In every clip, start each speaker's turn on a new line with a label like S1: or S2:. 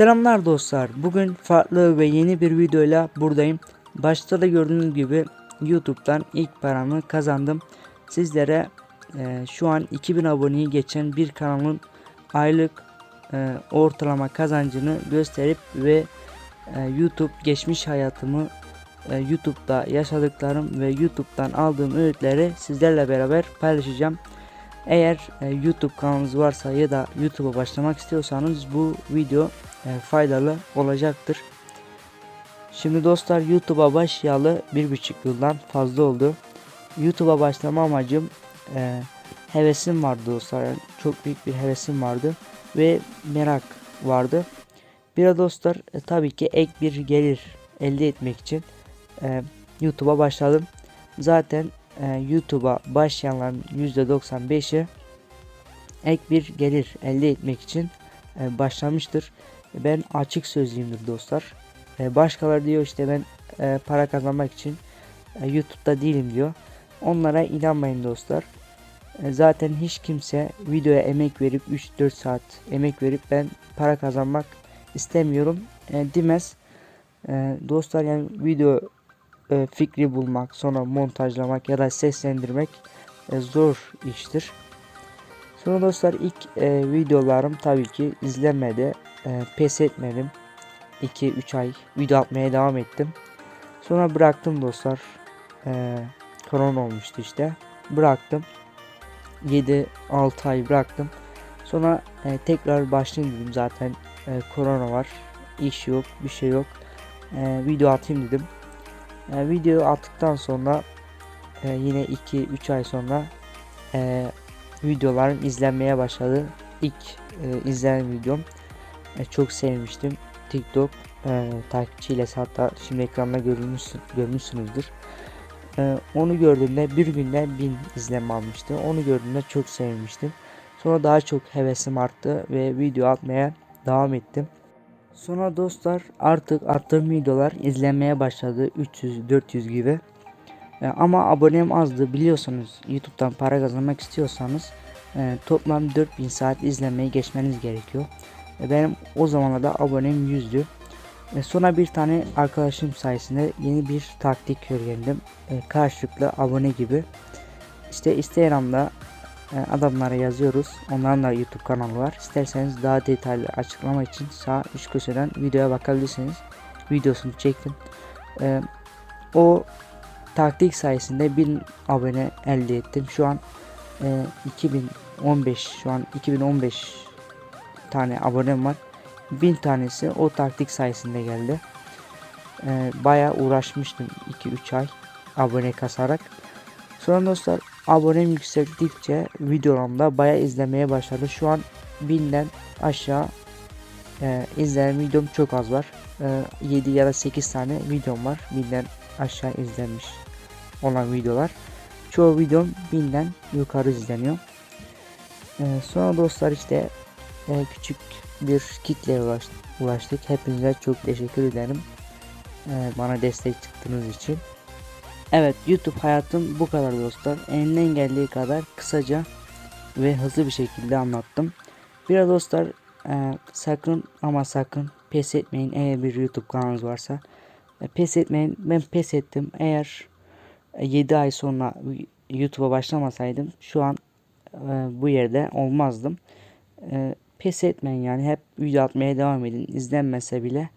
S1: Selamlar dostlar. Bugün farklı ve yeni bir videoyla buradayım. Başta da gördüğünüz gibi YouTube'dan ilk paramı kazandım. Sizlere e, şu an 2000 aboneyi geçen bir kanalın aylık e, ortalama kazancını gösterip ve e, YouTube geçmiş hayatımı e, YouTube'da yaşadıklarım ve YouTube'dan aldığım öğütleri sizlerle beraber paylaşacağım. Eğer e, YouTube kanalınız varsa ya da YouTube'a başlamak istiyorsanız bu video faydalı olacaktır. Şimdi dostlar YouTube'a başlayalı bir buçuk yıldan fazla oldu. YouTube'a başlama amacım e, hevesim vardı dostlar. Yani çok büyük bir hevesim vardı ve merak vardı. Bir de dostlar e, tabii ki ek bir gelir elde etmek için e, YouTube'a başladım. Zaten e, YouTube'a başlayanların %95'i ek bir gelir elde etmek için e, başlamıştır. Ben açık sözlüyümdür dostlar. E, başkaları diyor işte ben e, para kazanmak için e, YouTube'da değilim diyor. Onlara inanmayın dostlar. Zaten hiç kimse videoya emek verip 3-4 saat emek verip ben para kazanmak istemiyorum e, demez. Dostlar yani video fikri bulmak, sonra montajlamak ya da seslendirmek zor iştir. Sonra dostlar ilk videolarım tabii ki izlenmedi. E, pes etmedim. 2-3 ay video atmaya devam ettim. Sonra bıraktım dostlar. E, korona olmuştu işte. Bıraktım. 7-6 ay bıraktım. Sonra e, tekrar başlayayım dedim zaten e, korona var. iş yok, bir şey yok. E, video atayım dedim. E, video attıktan sonra e, yine 2-3 ay sonra e, videolarım izlenmeye başladı. İlk e, izlenen videom e, çok sevmiştim. TikTok e, takipçiyle hatta şimdi ekranda görmüşsün, görmüşsünüzdür. E, onu gördüğümde bir günde bin izlenme almıştı. Onu gördüğümde çok sevmiştim. Sonra daha çok hevesim arttı ve video atmaya devam ettim. Sonra dostlar artık attığım videolar izlenmeye başladı 300-400 gibi. E, ama abonem azdı biliyorsunuz YouTube'dan para kazanmak istiyorsanız e, toplam 4000 saat izlemeyi geçmeniz gerekiyor. E, benim o zamanlarda abonem 100'dü. E, sonra bir tane arkadaşım sayesinde yeni bir taktik öğrendim. E, karşılıklı abone gibi. İşte Instagram'da e, adamlara yazıyoruz. Onların da YouTube kanalı var. İsterseniz daha detaylı açıklama için sağ üst köşeden videoya bakabilirsiniz. Videosunu çektim. E, o taktik sayesinde 1000 abone elde ettim. Şu an e, 2015 şu an 2015 tane abonem var. 1000 tanesi o taktik sayesinde geldi. E, bayağı uğraşmıştım 2-3 ay abone kasarak. Sonra dostlar abonem yükseldikçe videolarımda bayağı izlemeye başladı. Şu an 1000'den aşağı e, izlenen videom çok az var. E, 7 ya da 8 tane videom var. 1000'den aşağı izlenmiş olan videolar. Çoğu videom 1000'den yukarı izleniyor. Ee, sonra dostlar işte e, küçük bir kitleye ulaştık. Hepinize çok teşekkür ederim. Ee, bana destek çıktığınız için. Evet YouTube hayatım bu kadar dostlar. Elimden geldiği kadar kısaca ve hızlı bir şekilde anlattım. Biraz dostlar e, sakın ama sakın pes etmeyin eğer bir YouTube kanalınız varsa. E, pes etmeyin. Ben pes ettim. Eğer 7 ay sonra YouTube'a başlamasaydım şu an e, bu yerde olmazdım. E, pes etmeyin yani hep video atmaya devam edin. İzlenmese bile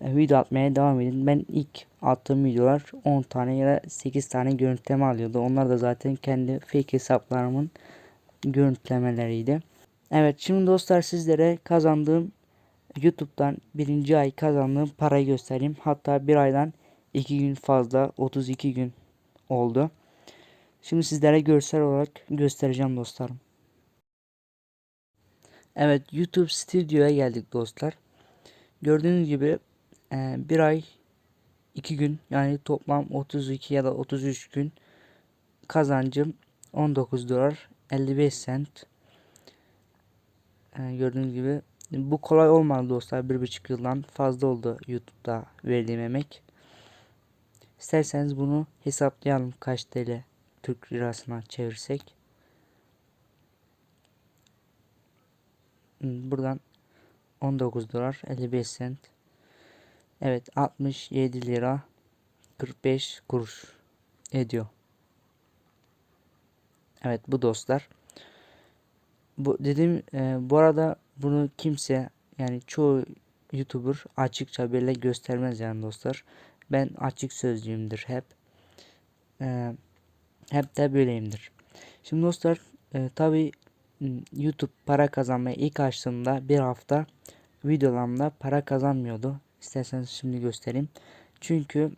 S1: e, video atmaya devam edin. Ben ilk attığım videolar 10 tane ya da 8 tane görüntüleme alıyordu. Onlar da zaten kendi fake hesaplarımın görüntülemeleriydi. Evet şimdi dostlar sizlere kazandığım YouTube'dan birinci ay kazandığım parayı göstereyim. Hatta bir aydan 2 gün fazla 32 gün oldu. Şimdi sizlere görsel olarak göstereceğim dostlarım. Evet YouTube Studio'ya geldik dostlar. Gördüğünüz gibi e, bir ay 2 gün yani toplam 32 ya da 33 gün kazancım 19 dolar 55 cent. E, gördüğünüz gibi bu kolay olmadı dostlar. Bir buçuk yıldan fazla oldu YouTube'da verdiğim emek. İsterseniz bunu hesaplayalım kaç TL Türk lirasına çevirsek. Buradan 19 dolar 55 sent. Evet 67 lira 45 kuruş ediyor. Evet bu dostlar. Bu dedim e, bu arada bunu kimse yani çoğu YouTuber açıkça böyle göstermez yani dostlar. Ben açık sözlüyümdür hep. E, hep de böyleyimdir. Şimdi dostlar e, tabi YouTube para kazanmaya ilk açtığımda bir hafta videolarımda para kazanmıyordu. İsterseniz şimdi göstereyim. Çünkü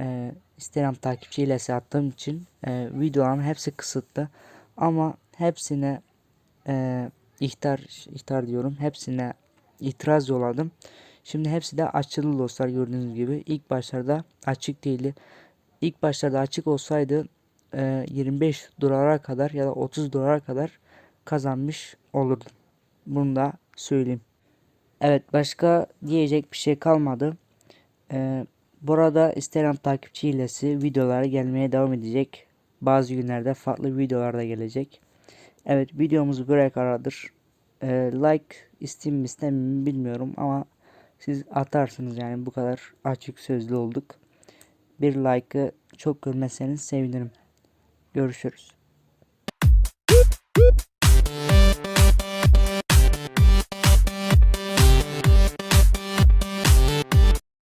S1: e, Instagram takipçi ilesi attığım için e, videoların hepsi kısıtlı. Ama hepsine e, ihtar ihtar diyorum. Hepsine itiraz yolladım. Şimdi hepsi de açıldı dostlar gördüğünüz gibi. İlk başlarda açık değildi. İlk başlarda açık olsaydı e, 25 dolara kadar ya da 30 dolara kadar kazanmış olurdum. Bunu da söyleyeyim. Evet başka diyecek bir şey kalmadı. Ee, burada Instagram takipçi hilesi videoları gelmeye devam edecek. Bazı günlerde farklı videolar da gelecek. Evet videomuz buraya kadardır. Ee, like isteyeyim mi istemeyeyim mi bilmiyorum ama siz atarsınız yani bu kadar açık sözlü olduk. Bir like'ı çok görmezseniz sevinirim. Görüşürüz.